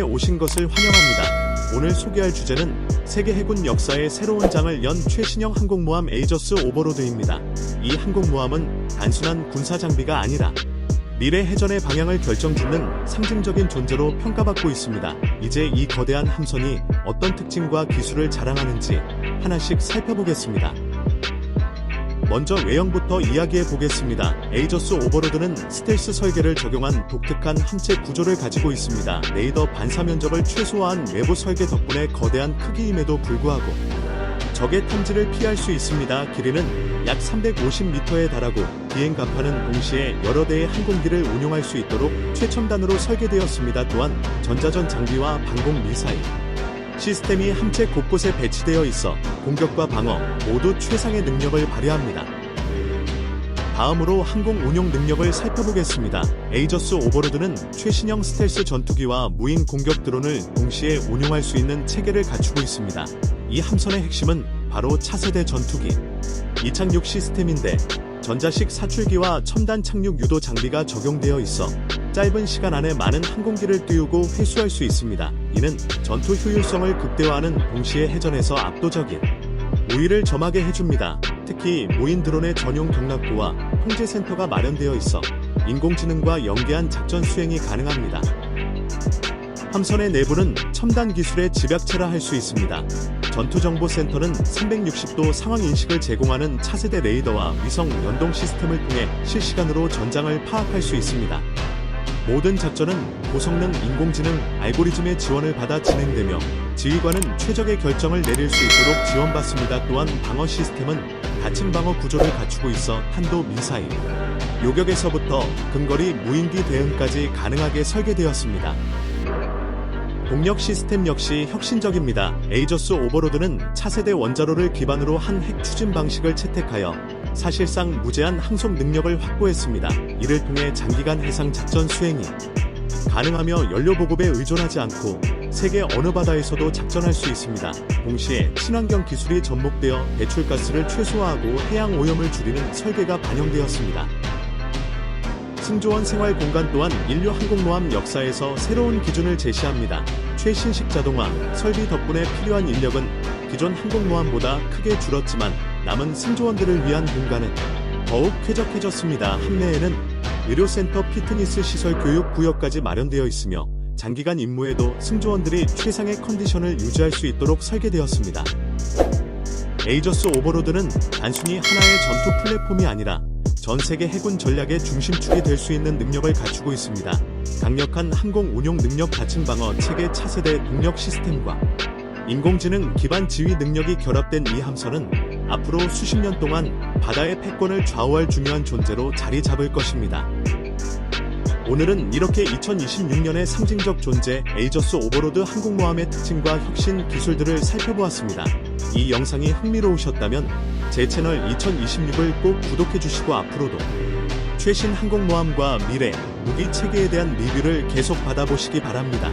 오신 것을 환영합니다. 오늘 소개할 주제는 세계 해군 역사의 새로운 장을 연 최신형 항공모함 에이저스 오버로드입니다. 이 항공모함은 단순한 군사 장비가 아니라 미래 해전의 방향을 결정짓는 상징적인 존재로 평가받고 있습니다. 이제 이 거대한 함선이 어떤 특징과 기술을 자랑하는지 하나씩 살펴보겠습니다. 먼저 외형부터 이야기해 보겠습니다. 에이저스 오버로드는 스텔스 설계를 적용한 독특한 함체 구조를 가지고 있습니다. 레이더 반사 면적을 최소화한 외부 설계 덕분에 거대한 크기임에도 불구하고 적의 탐지를 피할 수 있습니다. 길이는 약 350m에 달하고 비행 간판은 동시에 여러 대의 항공기를 운용할 수 있도록 최첨단으로 설계되었습니다. 또한 전자전 장비와 방공 미사일, 시스템이 함체 곳곳에 배치되어 있어 공격과 방어 모두 최상의 능력을 발휘합니다. 다음으로 항공 운용 능력을 살펴보겠습니다. 에이저스 오버로드는 최신형 스텔스 전투기와 무인 공격 드론을 동시에 운용할 수 있는 체계를 갖추고 있습니다. 이 함선의 핵심은 바로 차세대 전투기, 이착륙 시스템인데 전자식 사출기와 첨단 착륙 유도 장비가 적용되어 있어 짧은 시간 안에 많은 항공기를 띄우고 회수할 수 있습니다. 이는 전투 효율성을 극대화하는 동시에 해전에서 압도적인 우위를 점하게 해줍니다. 특히 무인 드론의 전용 경납고와 통제 센터가 마련되어 있어 인공지능과 연계한 작전 수행이 가능합니다. 함선의 내부는 첨단 기술의 집약체라 할 수 있습니다. 전투정보센터는 360도 상황 인식을 제공하는 차세대 레이더와 위성 연동 시스템을 통해 실시간으로 전장을 파악할 수 있습니다. 모든 작전은 고성능 인공지능 알고리즘의 지원을 받아 진행되며 지휘관은 최적의 결정을 내릴 수 있도록 지원받습니다. 또한 방어 시스템은 다층 방어 구조를 갖추고 있어 탄도 미사일, 요격에서부터 근거리 무인기 대응까지 가능하게 설계되었습니다. 동력 시스템 역시 혁신적입니다. 에이저스 오버로드는 차세대 원자로를 기반으로 한 핵 추진 방식을 채택하여 사실상 무제한 항속 능력을 확보했습니다. 이를 통해 장기간 해상 작전 수행이 가능하며 연료 보급에 의존하지 않고 세계 어느 바다에서도 작전할 수 있습니다. 동시에 친환경 기술이 접목되어 배출가스를 최소화하고 해양 오염을 줄이는 설계가 반영되었습니다. 승조원 생활 공간 또한 인류 항공모함 역사에서 새로운 기준을 제시합니다. 최신식 자동화, 설비 덕분에 필요한 인력은 기존 항공모함보다 크게 줄었지만 남은 승조원들을 위한 공간은 더욱 쾌적해졌습니다. 함내에는 의료센터 피트니스 시설 교육 구역까지 마련되어 있으며 장기간 임무에도 승조원들이 최상의 컨디션을 유지할 수 있도록 설계되었습니다. 에이저스 오버로드는 단순히 하나의 전투 플랫폼이 아니라 전 세계 해군 전략의 중심축이 될 수 있는 능력을 갖추고 있습니다. 강력한 항공 운용 능력 다층 방어 체계 차세대 동력 시스템과 인공지능 기반 지휘 능력이 결합된 이 함선은 앞으로 수십 년 동안 바다의 패권을 좌우할 중요한 존재로 자리 잡을 것입니다. 오늘은 이렇게 2026년의 상징적 존재 에이저스 오버로드 항공모함의 특징과 혁신 기술들을 살펴보았습니다. 이 영상이 흥미로우셨다면 제 채널 2026을 꼭 구독해주시고 앞으로도 최신 항공모함과 미래, 무기 체계에 대한 리뷰를 계속 받아보시기 바랍니다.